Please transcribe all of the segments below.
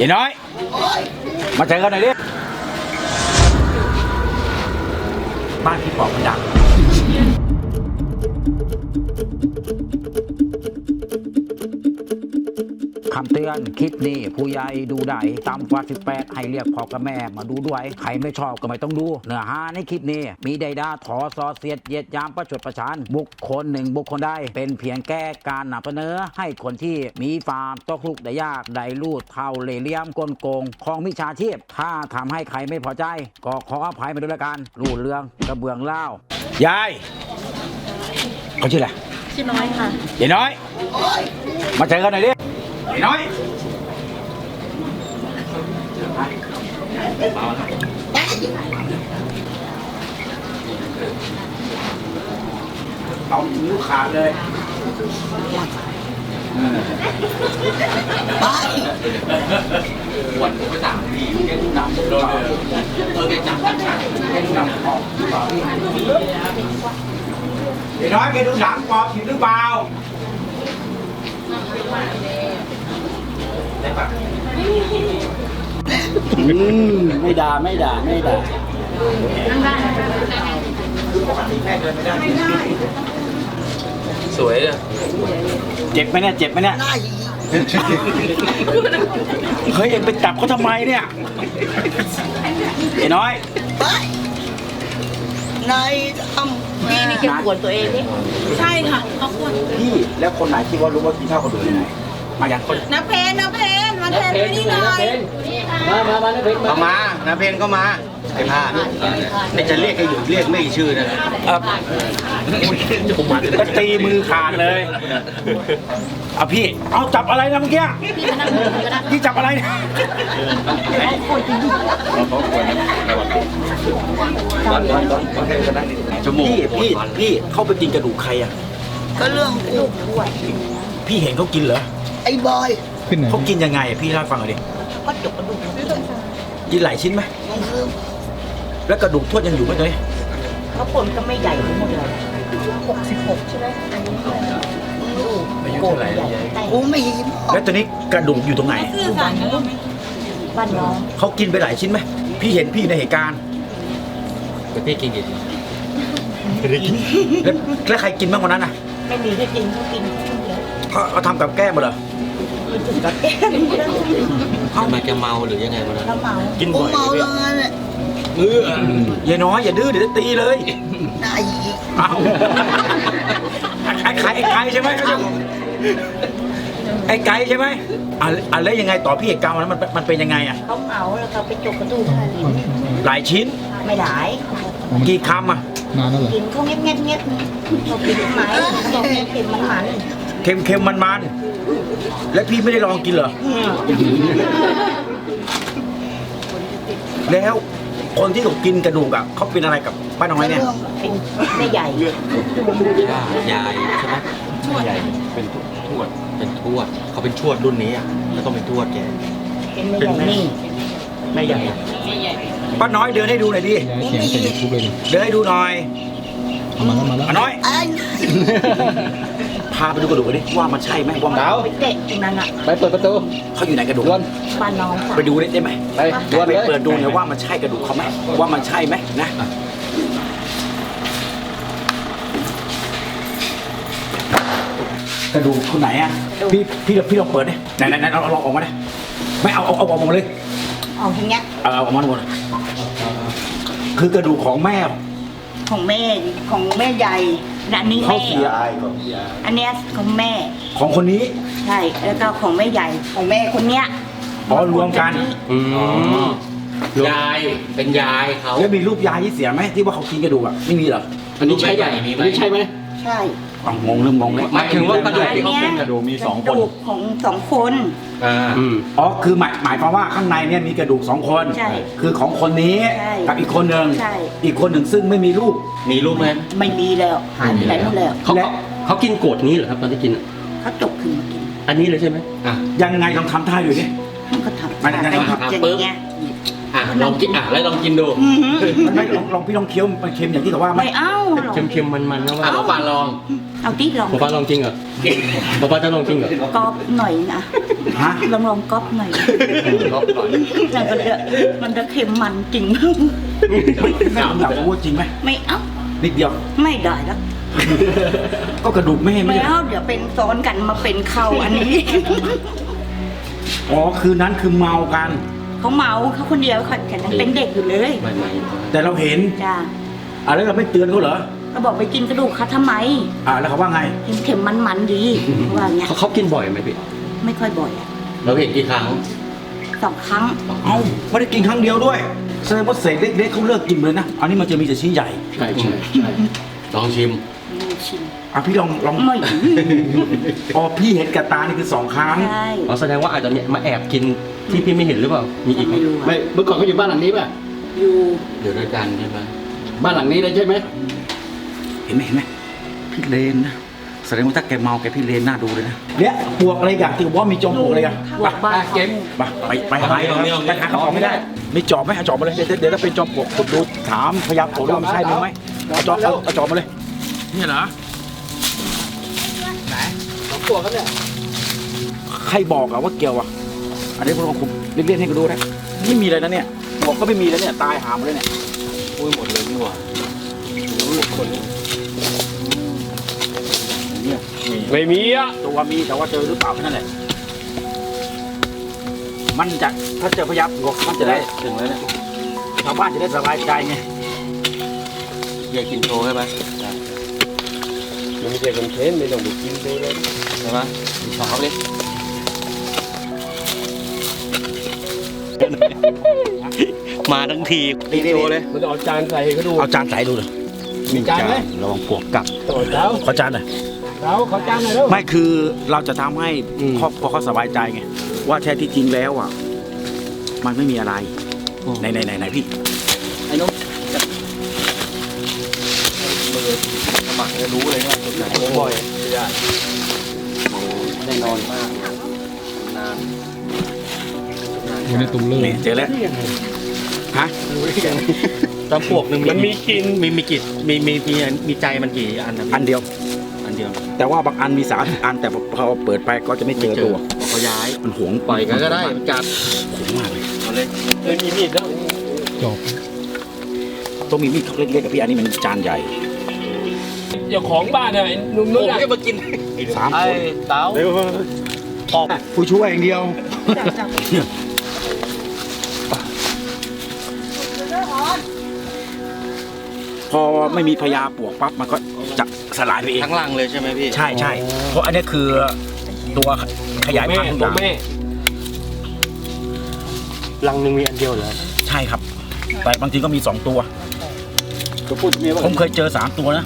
ยายน้อย มาเจอกันหน่อยดิบ้านพี่ปอบมันดัง คำเตือน คลิปนี้ผู้ใหญ่ดูได้ตามกว่า 18 ให้เรียกพ่อกับแม่มาดูด้วย ใครไม่ชอบก็ไม่ต้องดู เนื้อหาในคลิปนี้ มีใดดาถอซอเสียดเหยียดยามประชดประชัน บุคคลหนึ่งบุคคลใดเป็นเพียงแก้การนำเสนอ ให้คนที่มีฟาร์มตกลุกได้ยากได้ลูดเท่าเหล่เหลี่ยมกลโกงของมิชาชีพ ถ้าทำให้ใครไม่พอใจ ก็ขออภัยมาด้วยละกันรูดเรื่องกระเบื้องเล่ายายเขาชื่ออะไรชื่อน้อยค่ะยายน้อย มาเจอกันหน่อยดิ ยายน้อยเอานิ้วขาดเลยวันผมไปต่างทีแกดูห นังโดนเลยเออแกจับแกดูหนังปอบหรือเปล่าพี่ยายน้อยแกดูหนังปอบผิดหรือเปล่าอืมไม่ด่าไม่ด่าไม่ด่าสวยเลยเจ็บไหมเนี่ยเจ็บไหมเนี่ยเฮ้ยเอ็งไปจับเขาทำไมเนี่ยไอ้น้อยนายทำพี่นี่เก็บขวดตัวเองนี่ใช่ค่ะเขาขวดพี่แล้วคนไหนคิดว่ารู้ว่ากินข้าวคนอื่นยังไงมาอย่างคนน้าเพนน้าเพนมา แทนไปนี่หน่อยมามามานะเพชรมาเอามานาเพนก็มาไอ้ผ้าเนี่ยจะเรียกให้หยุดเรียกไม่ชื่อนะครับก็ตีมือขาดเลยเอาพี่ เอาจับอะไรนะเมื่อกี้พี่จับอะไรเนี่ยจมูกพี่พี่พี่เข้าไปกินกระดูกใครอะก็เรื่องกูพี่เห็นเขากินเหรอไอ้บอย เขากินยังไงอะพี่เล่าให้ฟังหน่อยดิก็จกกระดูกกินหลายชิ้นไหมมันคือแล้วกระดูกทวดยังอยู่ไหมตัวนี้เขาผลก็ไม่ใหญ่ทั้งหมดเลยหกสิบหกใช่ไหมอันนี้ลูกอายุเท่าไหร่แล้วยายกูไม่เห็นแล้วตัวนี้กระดูกอยู่ตรงไหนอยู่บ้านน้องบ้านน้องเขากินไปหลายชิ้นไหมพี่เห็นพี่อยู่ในเหตุการณ์แต่พี่กินกี่ทีแล้วแล้วใครกินบ้างวันนั้นอะไม่มีที่กินเขากินคนเดียวเขาเอาทำกับแก้มมาเหรอ กับแก้มทำไมแกเมาหรือยังไงวันนั้นแล้วเมากินกูบ่อยเมาแล้วงั้นแหละเอออย่าน้อยอย่าดื้อเดี๋ยวจะตีเลยนายอีกเอาไอ้ไข่ไอ้ไก่ใช่ไหมไอ้ไก่ใช่ไหมอะอะแล้วยังไงต่อพี่เหตุการณ์วันนั้นมันมันเป็นยังไงอะเขาเมาแล้วก็ไปจกกระดูกค่ะลิ้นหลายชิ้นไม่หลายกี่คำอะนานแล้วเหรอกินเขาเงียบเงียบเงียบเขากินไหมเขาบอกเค็มมันมันเค็มเค็มมันมันๆ แล้วพี่ไม่ได้ลองกินเหรอ แล้วคนที่เขากินกระดูกอะเขาเป็นอะไรกับป้าน้อยเนี่ยเรื่องเป็นแม่ใหญ่ยายใช่ไหมยายเป็นทวด เป็นทวด เขาเป็นทวดรุ่นนี้อะแล้วต้องเป็นทวดแก เป็นแม่ใหญ่นี่แม่ใหญ่ป้าน้อยเดินให้ดูหน่อยดิยายเขียนใส่ยูทูบเลยดิเดินให้ดูหน่อยเอามาแล้วมาแล้วป้าน้อยไอ้ พาไปดูกระดูกดิว่ามันใช่ไหมว่ามันไปเตะตรงนั้นอะไปเปิดประตูเขาอยู่ไหนกระดูกดวนบ้านน้องค่ะไปดูได้ไหมไปดวนไปเลยเปิดดูหน่อยว่ามันใช่กระดูกเขาไหมว่ามันใช่ไหมนะกระดูกคนไหนอะพี่พี่พี่ลองเปิดดิไหนไหนไหนเราลองออกมาดิไม่เอาเอาเอาออกมาเลยเอาทีเนี้ยเอาเอาออกมาหมดคือกระดูกของแม่ของแม่ของแม่ใหญ่ และอันนี้เขาแม่ เสียอันเนี้ยของแม่ ของคนนี้ ใช่ แล้วก็ของแม่ใหญ่ ของแม่คนเนี้ยอ๋อรวมกัน อืมยายเป็นยายเขาแล้วมีรูปยายที่เสียไหมที่ว่าเขากินกระดูกอะไม่มีเหรออันนี้ใช่ใหญ่มีไหมอันนี้ใช่ไหมใช่ อ๋องงเริ่มงงเลยหมายถึงว่ากระดูกที่เขากินกระดูกมีสองกคระนดูกของสองคน อ่าอ๋อคือหมายหมายความว่าข้างในเนี่ยมีกระดูกสองคน ใช่คือของคนนี้ใช่กับอีกคนหนึ่งใช่ อีกคนหนึ่งซึ่งไม่มีรูปมีรูปไหมไม่มีแล้วหายไปไหนหมดแล้วเขาเขาเขากินโกดนี้เหรอครับตอนที่กินอะเขาจกขึ้นมากินอันนี้เลยใช่ไหมอะ ยังไงลองทำท่าอยู่ดิ มันก็ทำมันยังไงไปครับ อย่างเงี้ย อะลองกินอะแล้วลองกินดูอื้อหือมันไม่ลองลองพี่ลองเคี้ยวมันเค็มอย่างที่เขาว่าไหมไม่เอาหรอก เค็มๆมันๆนะอะว่าหมอปลาลอง เอาที่ลองป๊าป๊าลองจริงเหรอป๊าป๊าจะลองจริงเหรอกรอบหน่อยนะฮะลองลองก๊อปหน่อยรอบก่อนมันจะมันจะเค็มมันจริงไม่ผมอยากรู้ว่าจริงไหมไม่เอานิดเดียวไม่ได้แล้วก็กระดูกไม่ให้ไม่ไม่ได้เอาเดี๋ยวเป็นซ้อนกันมาเป็นเข่าอันนี้อ๋อคืนนั้นคือเมากันเขาเมาเขาคนเดียวเขาฉันยังเป็นเด็กอยู่เลยไม่ไม่แต่เราเห็นจ้าอะแล้วเราไม่เตือนเขาเหรอ เขาบอกไปกินกระดูกเขาทำไมอะแล้วเขาว่าไงเค็มเค็มมันมันๆดีว่าไงเขาเขากินบ่อยไหมพี่ไม่ค่อยบ่อยอะเราเห็นกี่ครั้งสองครั้ง เอ้าไม่ได้กินครั้งเดียวด้วยแสดงว่าเศษเล็กๆเขาเลิกกินเลยนะอันนี้มันจะมีแต่ชิ้นใหญ่ใช่ใช่ใช่ลองชิมไม่ชิมอะพี่ลองลองไม่อ๋อพี่เห็นกับตานี่คือสองครั้ง ใช่ อ๋อแสดงว่าอาจจะเนี่ยมาแอบกินที่พี่ไม่เห็นหรือเปล่ามีอีกไหมไม่รู้ไม่อะเมื่อก่อนเขาอยู่บ้านหลังนี้ป่ะอยู่ เดี๋ยวด้วยกันใช่ไหมบ้านหลังนี้เลยใช่ไหม เห็นไหมเห็นไหมพี่เลนนะแสดงว่าถ้าแกเมาแกพี่เลนน่าดูเลยนะเนี่ยปวกอะไรกันที่ว่ามีจอมปลวกอะไรกันบวกบ้านเก็บไปไปหาไปหาเขาออกไม่ได้มีจอบไหมเอาจอบมาเลยเดี๋ยวเดี๋ยวถ้าเป็นจอมปลวกผมดูถามพยาโขนว่ามันใช่ไหมเอาจอบเอาเอาจอบมาเลยนี่เหรอไหนสองตัวครับเนี่ยใครบอกอะว่าเกี่ยวอะอันนี้ผมผมเรียกๆให้กูดูนะไม่มีเลยนะเนี่ยบอกก็ไม่มีแล้วเนี่ยตายหาหมดเลยเนี่ยอุ้ยหมดเลยนี่หว่า เนี่ยไม่มีอะตัวมีแต่ว่าเจอหรือเปล่าแค่นั้นแหละมันจะถ้าเจอพยับวกมันจะได้ถึงแล้วเนี่ยชาวบ้านจะได้สบายใจไงอยากกินโชว์ใช่ไหมมันไม่ใช่คนเค้นไม่ต้องไปกินเลยนะใช่ไหมขอเขาดิมาทั้งทีดีดีเลยมันเอาจานใส่ให้เขาดูเอาจานใส่ดูเลยมีจานไหมระวังปวกกัดต่อเจ้าขอจานหน่อย เจ้าเขาจานหน่อยแล้วไม่คือเราจะทำให้อืม ครอบครัวเขาสบายใจไงว่าแท้ที่จริงแล้วอะ มันไม่มีอะไรไหนไหนไหนไหนพี่ไอ้น้องมือสมัครจะรู้เลยว่าจุดไหนบ่อยแน่นอนมาก นานอยู่ในตุ่มเลยนี่เจอแล้วฮะจำพวกหนึ่งมันมีกลินมีมีกี่มีมีมีมีใจมันกี่อันนะอันเดียวอัน เดียวแต่ว่าบางอันมีสามอันแต่พอเปิดไปก็จะไม่เจอตัวเขาย้าย มันหวงปล่อยกันก็ได้มันกัดหวงมากเลยเอาเลยเออมีมีดแล้วจบต้องมีมีดเล็กๆกับพี่อันนี้มันจานใหญ่เจ้าของบ้านน่ะไอ้หนุ่มผนู้นมน่ะจะมากินสามไอ้คนเต้าตอบผู้ช่วยอย่างเดียวพอไม่มีพญาปวกปั๊บมันก็จะ สลายไปเอง ทั้งลังเลยใช่ไหมพี่ใช่ใช่เพราะอันนี้คือตัวขยายแม่พันธุ์ทุกอตัวย่างแม่ลังหนึ่งมีอันเดียวเหรอใช่ครับ แต่บางทีก็มีสองตัว ก็พูดเมียว่าผมเคยเจอสามตัวนะ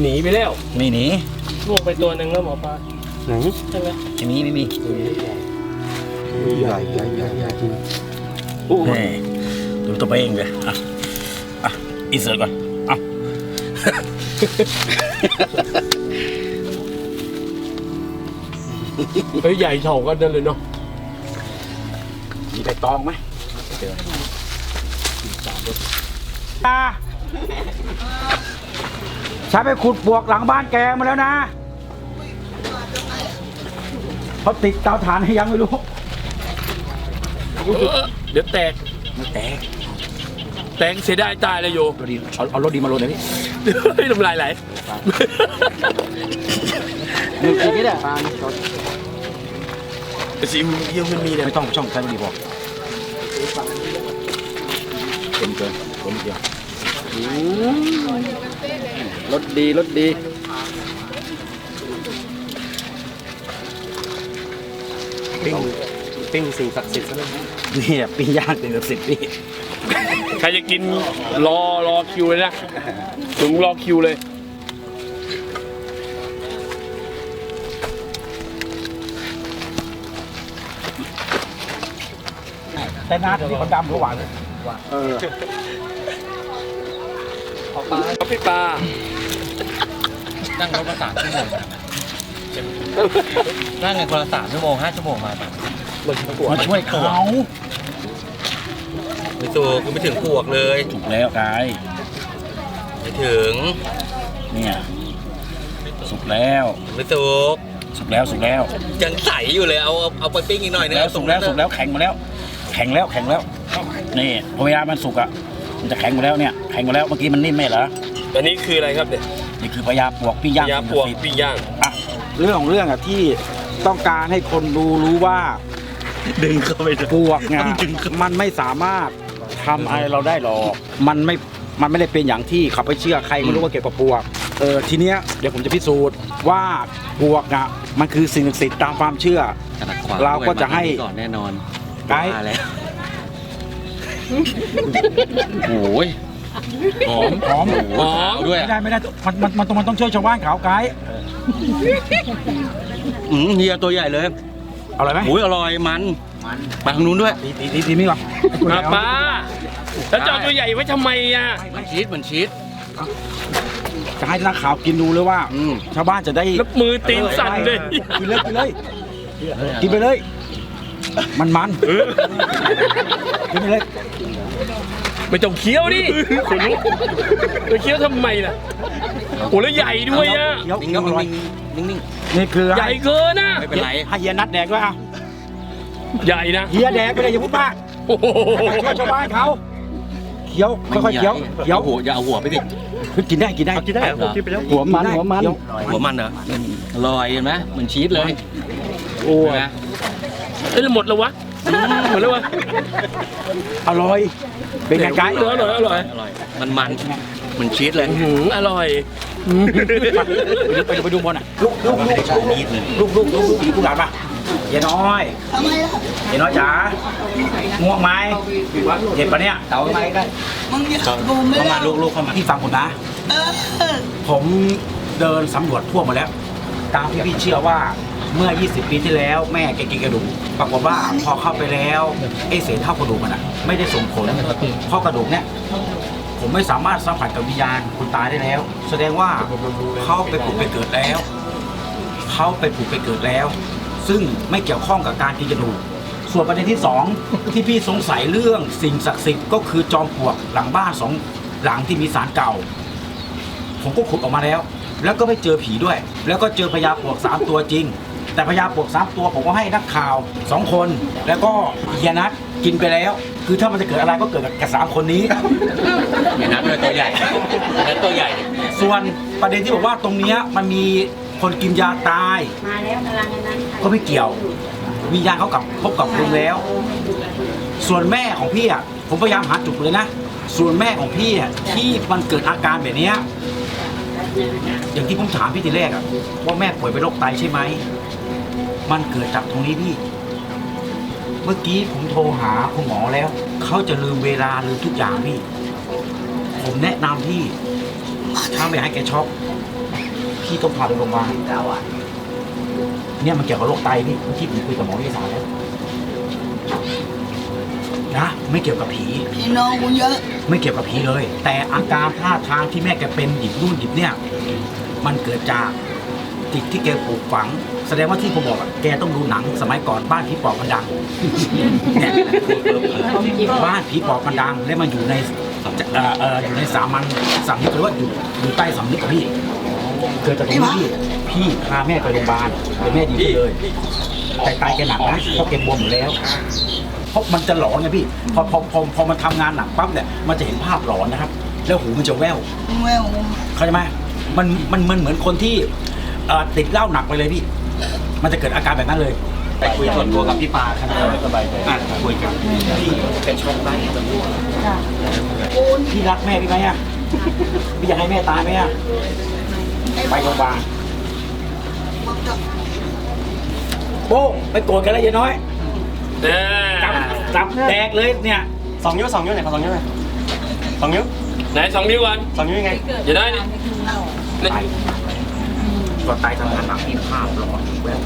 หนีไปแล้วไม่หนีล่วงไปตัวหนึ่งแล้วหมอปลา ไหนใช่ไหมไม่มีไม่มีใหญ่ใหญ่ใหญ่ใหญ่แหม่ดูตัวเองเลยอะอะอินเสิร์ตก่อนอะเฮ้ยใหญ่เท่ากันนั่นเลยเนาะมีใบตองไหมอะฉันไปขุดบวกหลังบ้านแกมาแล้วนะ เขาติดเตาถ่านให้ยังไม่รู้เดี๋ยวแตกไม่แตกแตกเสียดายตายเลยโยรถดีเอาเอารถดีมาลงหน่อยพี่เฮ้ยน้ำลายไหลหนึ่งทีนี้แหละสิวเยี่ยมมันมีเนี่ยไม่ต้องไม่ต้องใช้รถดีพอเต็มเกินผมเดียวรถดีรถดี ปิ้งปิ้งสิ่งศักดิ์สิทธิ์ซะเลยนี่ปีย่างถึงกับสิบปีใครจะกินรอรอคิวเลยนะถึงรอคิวเลย แต่น้าที่เขาดำเขาหวานเลยพี่ปลานั่งรถมาสามชั่วโมง นั่งกันคนละสามชั่วโมงห้าชั่วโมงมาแบบมาช่วยเขาไม่ถูกยังไม่ถึงปวกเลยถูกแล้วกายไม่ถึง เนี่ยสุกแล้วไม่ถูกสุกแล้วสุกแล้วยังใสอยู่เลยเอาเอาเอาไปปิ้งอีกหน่อยนึงแล้วสุกแล้วสุกแล้วแข็งหมดแล้ว แข็งแล้วแข็งแล้วนี่พอเวลามันสุกอะมันจะแข็งหมดแล้วเนี่ยแข็งหมดแล้วเมื่อกี้มันนิ่มไหมเหรออันนี้คืออะไรครับเนี่ยนี่คือพญาปวกพี่ย่างยาปวกปิ้งย่างอะ เรื่องของเรื่องอะที่ต้องการให้คนดูรู้ว่าดึงเข้าไปเลยปวกเนี่ยมันไม่สามารถทำอะไรเราได้หรอกมันไม่มันไม่ได้เป็นอย่างที่เขาไปเชื่อใครไม่รู้ว่าเกี่ยวกับปวกเออทีเนี้ยเดี๋ยวผมจะพิสูจน์ว่าปวกอะมันคือสิ่งศักดิ์สิทธิ์ตามความเชื่อ ขนาดขวางเราก็จะให้ก่อนแน่นอนไกด์ มาแล้วโอ้ย หอมหอมหอมด้วยไม่ได้ไม่ได้มันมันมันต้องมันต้องช่วยชาวบ้านเขาไกด์อืมเฮียตัวใหญ่เลยเอาอะไรไหมโอ้ยอร่อยมันไปทางนู้นด้วยตีตีตีตีนี่ก่อนมาป้าแล้วเจอตัวใหญ่ไว้ทำไมอะมันชีสมันชีสจะให้นักข่าวกินดูเลยว่าอืมชาวบ้านจะได้แล้วมือตีนสั่นเลยกินเลยกินเลยกินไปเลย มันมันกินไปเลย ไม่ต้องเคี้ยวดิขนลุกไปเคี้ยวทำไมล่ะโอ้แล้วใหญ่ด้วยอะเดี๋ยวนิ่เดี๋ยวอร่อยงๆนิ่งนี่คือใหญ่เกินนะๆไม่เป็นไรให้เฮียนัดแดกด้วยอะใหญ่นะเฮียแดกไปเลยอย่าพูดมากโอ้โหช่วยชาวบ้านเขาเคี้ยวค่อยๆเคี้ยวเคี้ยวอาหัวอย่าเอาหัวไปดิกินได้กินได้กินได้กินไปแล้วหัวมันหัวมันหัวมันเหรออร่อยเห็นไหมเหมือนชีสเลยโอ้ยนะเอ้ยหมดแล้ววะอืมหมดแล้ววะอร่อย เป็นไงไกด์ อร่อยอร่อยอร่อย มันมันเหมือนชีสเลยอื้อหืออร่อย ไปดูไปดูบนอะลูกลูกลูกลูกลูกลูกลูกลูกหลานป่ะเฮียน้อยทำไมล่ะเฮียน้อยจ๋าง่วงไหมเห็นปะเนี่ยเต่าไหมได้มึงอยากดูไหมเข้ามาล่ะลูกลูกเข้ามาพี่ฟังผมนะ เออผมเดินสำรวจทั่วมาแล้ว ตามที่พี่เชื่อว่า เมื่อ 20 ปีที่แล้วแม่แกกินกระดูกปรากฏว่าพอเข้าไปแล้วไอ้เศษเท่ากระดูกมันอะไม่ได้ส่งผลเพราะกระดูกเนี่ยผมไม่สามารถสัมผัสกับวิญญาณคุณตายได้แล้ว แสดงว่าเขาไปผุดไปเกิดแล้วเขาไปผุดไปเกิดแล้ว ซึ่งไม่เกี่ยวข้องกับการกินกระดูกส่วนประเด็นที่สองที่พี่สงสัยเรื่องสิ่งศักดิ์สิทธิ์ก็คือจอมปลวกหลังบ้านสองหลังที่มีศาลเก่า ผมก็ขุดออกมาแล้ว แล้วก็ไม่เจอผีด้วย แล้วก็เจอพญาปลวกสามตัวจริง แต่พญาปลวกสามตัวผมก็ให้นักข่าวสองคน แล้วก็เฮียนัทกินไปแล้ว คือถ้ามันจะเกิดอะไรก็เกิดกับสามคนนี้ เห็นนั้นด้วยตัวใหญ่นั้นตัวใหญ่ ส่วนประเด็นที่บอกว่าตรงเนี้ยมันมีคนกินยาตาย มาแล้วกำลังนั้นก็ไม่เกี่ยว วิญญาณเขากลับพบกับลุงแล้ว ส่วนแม่ของพี่อะผมพยายามหาจุดเลยนะ ส่วนแม่ของพี่อะที่มันเกิดอาการแบบเนี้ยอย่างที่ผมถามพี่ทีแรกอะว่าแม่ป่วยเป็นโรคไตใช่ไหม มันเกิดจากตรงนี้พี่ เมื่อกี้ผมโทรหาคุณหมอแล้ว เขาจะลืมเวลาลืมทุกอย่างพี่ ผมแนะนำพี่ถ้าไม่ให้แกช็อกพี่ต้องพาไปโรงพยาบาลเก้าอะเนี่ยมันเกี่ยวกับโรคไตพี่เมื่อกี้ผมคุยกับหมอวิทยาศาสตร์แล้วนะไม่เกี่ยวกับผีพี่น้องกูเยอะไม่เกี่ยวกับผีเลย แต่อาการท่าทางที่แม่แกเป็นหยิบนู่นหยิบเนี่ย มันเกิดจาก จิตที่แกปลูกฝัง แสดงว่าที่ผมบอกอะแกต้องดูหนังสมัยก่อนบ้านผีปอบมันดังเนี่ยบ้านผีปอบมันดังแล้วมันอยู่ในเอ่อเอ่ออยู่ในสามัญสำนึกหรือว่าอยู่อยู่ใต้สำนึกของพี่เกิดจากตรงนี้พี่พี่พาแม่ไปโรงพยาบาลเดี๋ยวแม่ดีขึ้นเลย แต่ไตแกหนักนะเพราะแกบวมอยู่แล้วเพราะมันจะหลอนไงพี่พอพอพอพอมันทำงานหนักปั๊บเนี่ยมันจะเห็นภาพหลอนนะครับ แล้วหูมันจะแว่ว แวว เข้าใจไหมมันมันมันเหมือนคนที่เอ่อติดเหล้าหนักไปเลยพี่ มันจะเกิดอาการแบบนั้นเลย ไปคุยส่วนตัวกับพี่ปาครับสบายใจอะคุยกันพี่เป็นช็อกได้พี่รักแม่พี่ไหมอะพี่อยากให้แม่ตายไหมอะไปโรงพยาบาลโป้งไปโกรธกันแล้วยายน้อยเอจับอจับแดกเลยเนี่ยสองนิ้วสองนิ้วไหนขอสองนิ้วหน่อยสองนิ้วไหนสองนิ้วก่อนสองนิ้วยังไงอย่าได้ดิไต ก็ไตทำงานหนักมีภาพหลอนแวบ